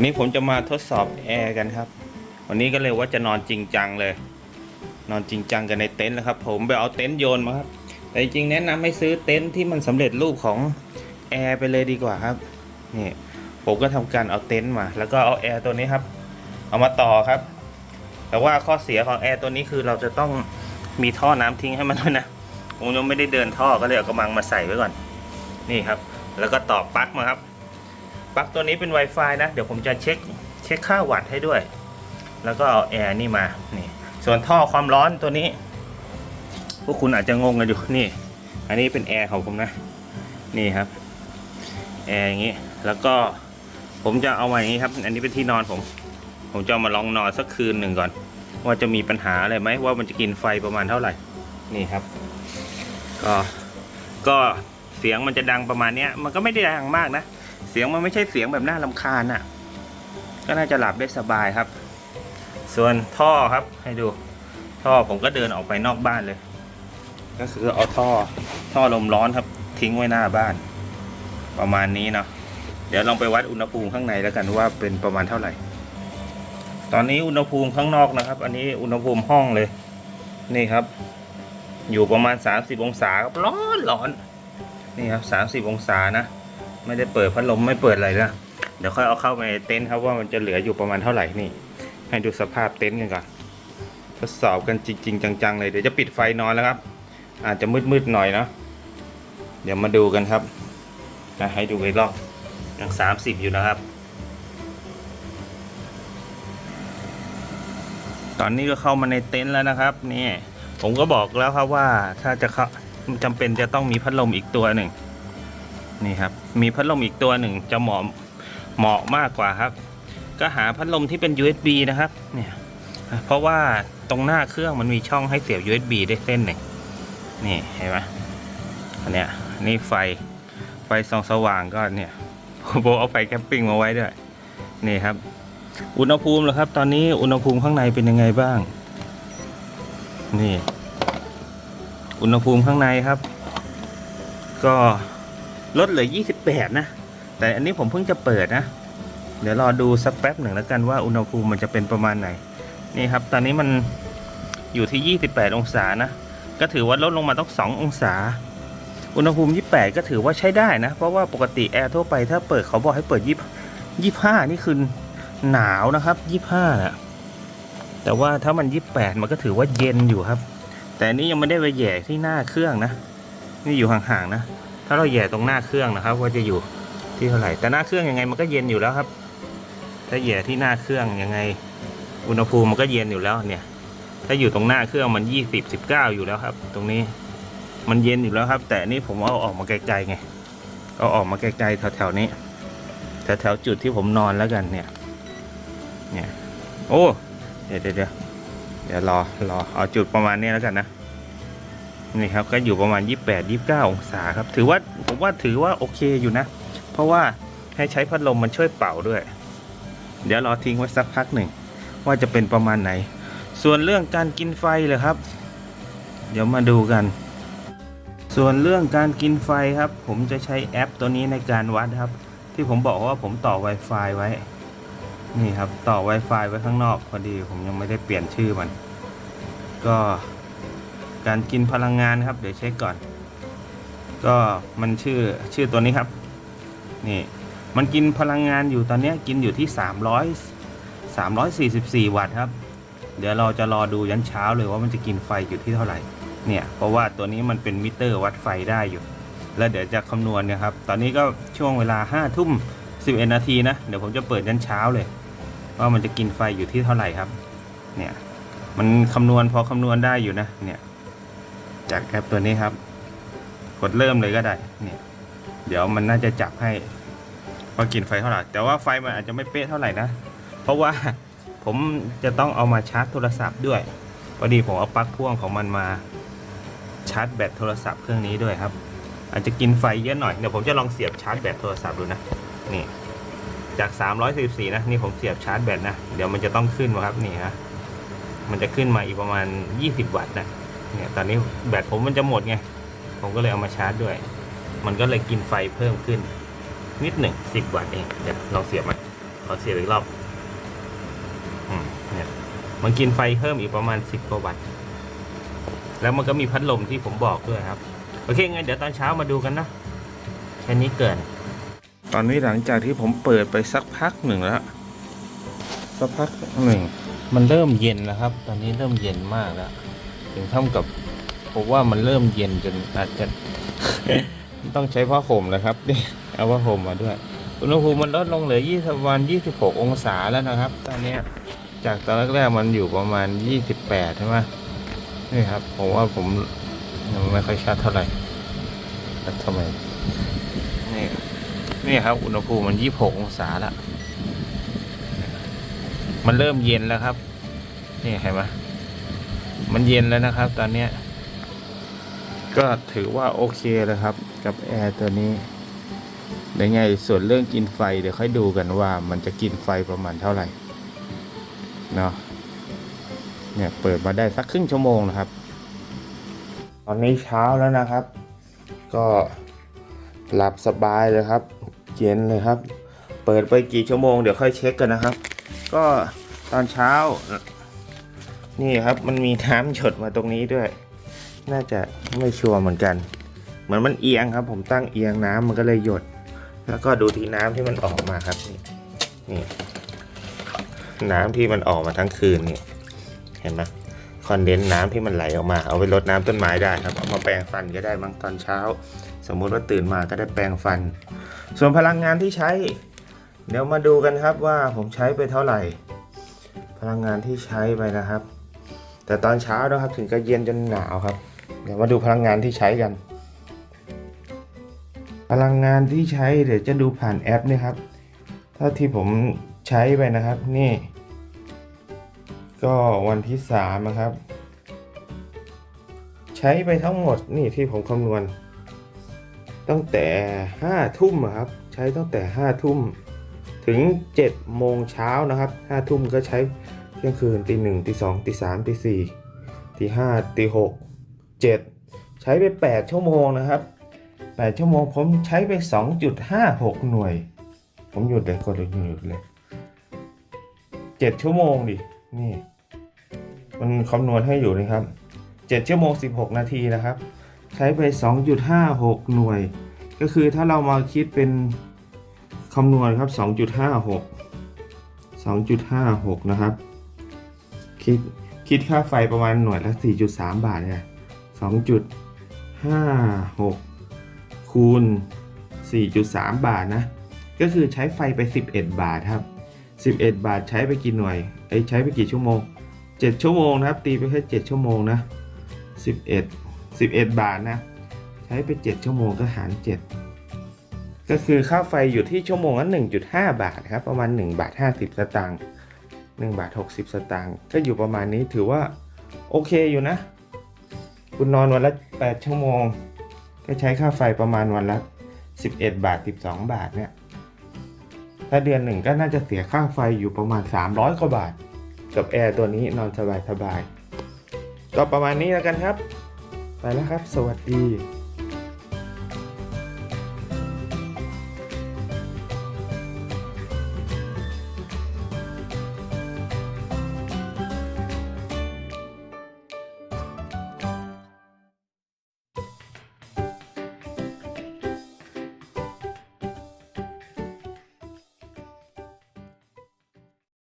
วันนี้ผมจะมาทดสอบแอร์กันครับ วันนี้ก็เลยว่าจะนอนจริงจังเลย นอนจริงจังกันในเต็นท์นะครับ ผมไปเอาเต็นท์โยนมาครับ แต่จริงแนะนำให้ซื้อเต็นท์ที่มันสำเร็จรูปของแอร์ไปเลยดีกว่าครับ นี่ผมก็ทำการเอาเต็นท์มา แล้วก็เอาแอร์ตัวนี้ครับ เอามาต่อครับ แต่ว่าข้อเสียของแอร์ตัวนี้คือเราจะต้องมีท่อน้ำทิ้งให้มันด้วยนะผมยังไม่ได้เดินท่อก็เลยเอากระมังมาใส่ไว้ก่อน นี่ครับ แล้วก็ต่อปลั๊กมาครับ ปลั๊กตัวนี้เป็น Wi-Fi นะ เดี๋ยวผมจะเช็คเช็คค่าวัตต์ให้ด้วย แล้วก็เอาแอร์นี่มานี่ส่วนท่อความร้อนตัวนี้ พวกคุณอาจจะงงกันอยู่นี่ อันนี้เป็นแอร์ของผมนะ นี่ครับแอร์อย่างนี้ แล้วก็ผมจะเอามาอย่างนี้ครับ อันนี้เป็นที่นอนผม ผมจะามาลองนอนสักคืนหนึ่งก่อน ว่าจะมีปัญหาอะไรไหมว่ามันจะกินไฟประมาณเท่าไหร่ นี่ครับ ก็ก็เสียงมันจะดังประมาณนี้มันก็ไม่ได้ดังมากนะ เสียงมันไม่ใช่เสียงแบบน่ารำคาญอะ ก็น่าจะหลับได้สบายครับ ส่วนท่อครับให้ดู ท่อผมก็เดินออกไปนอกบ้านเลย ก็คือเอาท่อท่อลมร้อนครับ ทิ้งไว้หน้าบ้าน ประมาณนี้เนาะเดี๋ยวลองไปวัดอุณหภูมิข้างในแล้วกันว่าเป็นประมาณเท่าไหร่ ตอนนี้อุณหภูมิข้างนอกนะครับ อันนี้อุณหภูมิห้องเลย นี่ครับ อยู่ประมาณ 30 องศาครับร้อนร้อนนี่ครับ 30 องศานะ ไม่ได้เปิดพัดลมไม่เปิดอะไรนะเดี๋ยวค่อยเอาเข้าไปเต็นท์ครับว่ามันจะเหลืออยู่ประมาณเท่าไหร่นี่ ให้ดูสภาพเต็นท์กันก่อนทดสอบกันจริง ๆ จัง ๆ เลยเดี๋ยวจะปิดไฟนอนแล้วครับ อาจจะมืดๆหน่อยเนาะเดี๋ยวมาดูกันครับจะให้ดูอีกรอบยัง30อยู่นะครับ ตอนนี้ก็เข้ามาในเต็นท์แล้วนะครับนี่ผมก็บอกแล้วครับว่าถ้าจะเข้าจำเป็นจะต้องมีพัดลมอีกตัวหนึ่ง นี่ครับ มีพัดลมอีกตัวหนึ่งจะเหมาะเหมาะมากกว่าครับ ก็หาพัดลมที่เป็น USB นะครับ เนี่ย เพราะว่าตรงหน้าเครื่องมันมีช่องให้เสียบ USB ได้เส้นหนึ่งนี่เห็นไหมอันเนี้ยนี่ไฟไฟส่องสว่างก็เนี่ยโบเอาไฟแคมปิ้งมาไว้ด้วยนี่ครับ อุณหภูมิเหรอครับ ตอนนี้อุณหภูมิข้างในเป็นยังไงบ้าง นี่ อุณหภูมิข้างในครับ ก็ ลดเหลือ 28 นะ แต่อันนี้ผมเพิ่งจะเปิดนะ เดี๋ยวรอดูสักแป๊บหนึ่งแล้วกันว่าอุณหภูมิมันจะเป็นประมาณไหน นี่ครับ ตอนนี้มันอยู่ที่ 28 องศานะ ก็ถือว่าลดลงมาต้อง2องศา อุณหภูมิ 28 ก็ถือว่าใช้ได้นะ เพราะว่าปกติแอร์ทั่วไปถ้าเปิดเขาบอกให้เปิด 25 นี่คือหนาวนะครับ 25นะแต่ว่าถ้ามัน 28 มันก็ถือว่าเย็นอยู่ครับ แต่อันนี้ยังไม่ได้ไปแย่ที่หน้าเครื่องนะ นี่อยู่ห่างๆนะ ถ้าเราแย่ตรงหน้าเครื่องนะครับว่าจะอยู่ที่เท่าไหร่ แต่หน้าเครื่องยังไงมันก็เย็นอยู่แล้วครับ ถ้าแย่ที่หน้าเครื่องยังไง อุณหภูมิมันก็เย็นอยู่แล้วเนี่ย ถ้าอยู่ตรงหน้าเครื่องมัน20 19อยู่แล้วครับ ตรงนี้มันเย็นอยู่แล้วครับ แต่นนี้ผมเอาออกมาไกลๆไงเอาออกมาไกลๆแถวๆนี้แถวๆจุดที่ผมนอนแล้วกันเนี่ย เนี่ย โอ้ เดี๋ยวเดี๋ยวเดี๋ยวเดี๋ยวรอรอเอาจุดประมาณนี้แล้วกันนะ นี่ครับก็อยู่ประมาณ 28 29 องศาครับ ถือว่าผมว่าถือว่าโอเคอยู่นะ เพราะว่าให้ใช้พัดลมมันช่วยเป่าด้วย เดี๋ยวรอทิ้งไว้สักพักหนึ่ง ว่าจะเป็นประมาณไหน ส่วนเรื่องการกินไฟเลยครับ เดี๋ยวมาดูกัน ส่วนเรื่องการกินไฟครับ ผมจะใช้แอปตัวนี้ในการวัดครับ ที่ผมบอกว่าผมต่อ Wi-Fi ไว้ นี่ครับต่อ Wi-Fi ไว้ข้างนอกพอดี ผมยังไม่ได้เปลี่ยนชื่อมัน ก็ การกินพลังงานครับ เดี๋ยวเช็คก่อน ก็มันชื่อชื่อตัวนี้ครับ นี่มันกินพลังงานอยู่ตอนนี้กินอยู่ที่ 300 344 วัตต์ครับ เดี๋ยวเราจะรอดูยันเช้าเลยว่ามันจะกินไฟอยู่ที่เท่าไหร่ เนี่ยเพราะว่าตัวนี้มันเป็นมิเตอร์วัดไฟได้อยู่ แล้วเดี๋ยวจะคำนวณนะครับ ตอนนี้ก็ช่วงเวลา5ทุ่ม11นาทีนะ เดี๋ยวผมจะเปิดยันเช้าเลย ว่ามันจะกินไฟอยู่ที่เท่าไหร่ครับ เนี่ยมันคำนวณพอคำนวณได้อยู่นะเนี่ย จากแอปตัวนี้ครับ กดเริ่มเลยก็ได้เนี่ยเดี๋ยวมันน่าจะจับให้ว่ากินไฟเท่าไหร่แต่ว่าไฟมันอาจจะไม่เป๊ะเท่าไหร่นะ เพราะว่าผมจะต้องเอามาชาร์จโทรศัพท์ด้วยพอดีผมเอาปลั๊กพ่วงของมันมาชาร์จแบตโทรศัพท์เครื่องนี้ด้วยครับ อาจจะกินไฟเยอะหน่อยเดี๋ยวผมจะลองเสียบชาร์จแบตโทรศัพท์ดูนะนี่จาก 344 นะ นี่ผมเสียบชาร์จแบตนะ เดี๋ยวมันจะต้องขึ้นมาครับ นี่ฮะ มันจะขึ้นมาอีกประมาณ 20 วัตต์นะ เนี่ยตอนนี้แบตผมมันจะหมดไง ผมก็เลยเอามาชาร์จด้วย มันก็เลยกินไฟเพิ่มขึ้น นิดหนึ่ง10วัตต์เองเดี๋ยวลองเสียบมันอเสียบอีกรอบอืมเนี่ยมันกินไฟเพิ่มอีกประมาณสิบกว่าวัตต์แล้วมันก็มีพัดลมที่ผมบอกด้วยครับ โอเคงั้นเดี๋ยวตอนเช้ามาดูกันนะแค่นี้เกิน ตอนนี้หลังจากที่ผมเปิดไปสักพักหนึ่งแล้วสักพักหนึ่งมันเริ่มเย็นแล้วครับ ตอนนี้เริ่มเย็นมากแล้ว ถึงเท่ากับผมว่ามันเริ่มเย็นจนอาจจะ ต้องใช้ผ้าห่มนะครับนี่เอาผ้าห่มมาด้วย อุณหภูมิมันลดลงเหลือ 20 วัน 26 องศาแล้วนะครับ ตอนนี้จากตอนแรกๆมันอยู่ประมาณ 28 ใช่ไหมนี่ครับ ผมว่าผมยังไม่ค่อยชัดเท่าไหร่แล้วทำไมนี่นี่ครับ อุณหภูมิมัน 26 องศาแล้วมันเริ่มเย็นแล้วครับ นี่เห็นไหม มันเย็นแล้วนะครับ ตอนเนี้ยก็ถือว่าโอเคแล้วครับ กับแอร์ตัวนี้เดี๋ยวไงส่วนเรื่องกินไฟเดี๋ยวค่อยดูกันว่ามันจะกินไฟประมาณเท่าไหร่เนาะเนี่ยเปิดมาได้สักครึ่งชั่วโมงนะครับ ตอนนี้เช้าแล้วนะครับ ก็หลับสบายเลยครับ เย็นเลยครับ เปิดไปกี่ชั่วโมงเดี๋ยวค่อยเช็คกันนะครับ ก็ตอนเช้า นี่ครับมันมีน้ำหยดมาตรงนี้ด้วย น่าจะไม่ชัวร์เหมือนกัน เหมือนมันเอียงครับ ผมตั้งเอียงน้ำมันก็เลยหยด แล้วก็ดูที่น้ำที่มันออกมาครับนี่นี่น้ำที่มันออกมาทั้งคืนนี่เห็นไหมคอนเดนซ์น้ำที่มันไหลออกมา เอาไปรดน้ำต้นไม้ได้ครับเอามาแปรงฟันก็ได้บางตอนเช้า สมมุติว่าตื่นมาก็ได้แปรงฟัน ส่วนพลังงานที่ใช้ เดี๋ยวมาดูกันครับว่าผมใช้ไปเท่าไหร่ พลังงานที่ใช้ไปนะครับ แต่ตอนเช้านะครับถึงก็เย็นจนหนาวครับ เดี๋ยวมาดูพลังงานที่ใช้กัน พลังงานที่ใช้เดี๋ยวจะดูผ่านแอปนี่ครับ ถ้าที่ผมใช้ไปนะครับนี่ ก็วันที่สามนะครับ ใช้ไปทั้งหมดนี่ที่ผมคำนวณ ตั้งแต่ห้าทุ่มอะครับ ใช้ตั้งแต่ห้าทุ่มถึงเจ็ดโมงเช้านะครับห้าทุ่มก็ใช้ เที่ยงคืนตีหนึ่งตีสองตีสามตีสี่ตีห้าตีหกเจ็ดใช้ไปแปดชั่วโมงนะครับ 8 ชั่วโมงผมใช้ไป 2.56 หน่วย ผมหยุดเลยกดเลยหยุดเลย 7 ชั่วโมงดิ นี่ มันคำนวณให้อยู่นะครับ 7 ชั่วโมง 16 นาทีนะครับ ใช้ไป 2.56 หน่วย ก็คือถ้าเรามาคิดเป็นคำนวณครับ 2.56 2.56 นะครับ คิดคิดค่าไฟประมาณหน่วยละ 4.3 บาทเนี่ย2.56 คูณ 4.3 บาทนะ ก็คือใช้ไฟไป 11 บาทครับ 11 บาทใช้ไปกี่หน่วยเอ้ใช้ไปกี่ชั่วโมง 7 ชั่วโมงนะครับ ตีไปแค่ 7 ชั่วโมงนะ 11 11 บาทนะ ใช้ไป 7 ชั่วโมงก็หาร 7 ก็คือค่าไฟอยู่ที่ชั่วโมงละ1.5 บาทครับ ประมาณ 1 บาท 50 สตางค์ 1บาท60 สตางค์ก็อยู่ประมาณนี้ถือว่าโอเคอยู่นะ คุณนอนวันละ 8 ชั่วโมง ก็ใช้ค่าไฟประมาณวันละ 11 บาท 12 บาทเนี่ยถ้าเดือนหนึ่งก็น่าจะเสียค่าไฟอยู่ประมาณ 300 กว่าบาท กับแอร์ตัวนี้นอนสบายๆก็ประมาณนี้แล้วกันครับ ไปแล้วครับ สวัสดี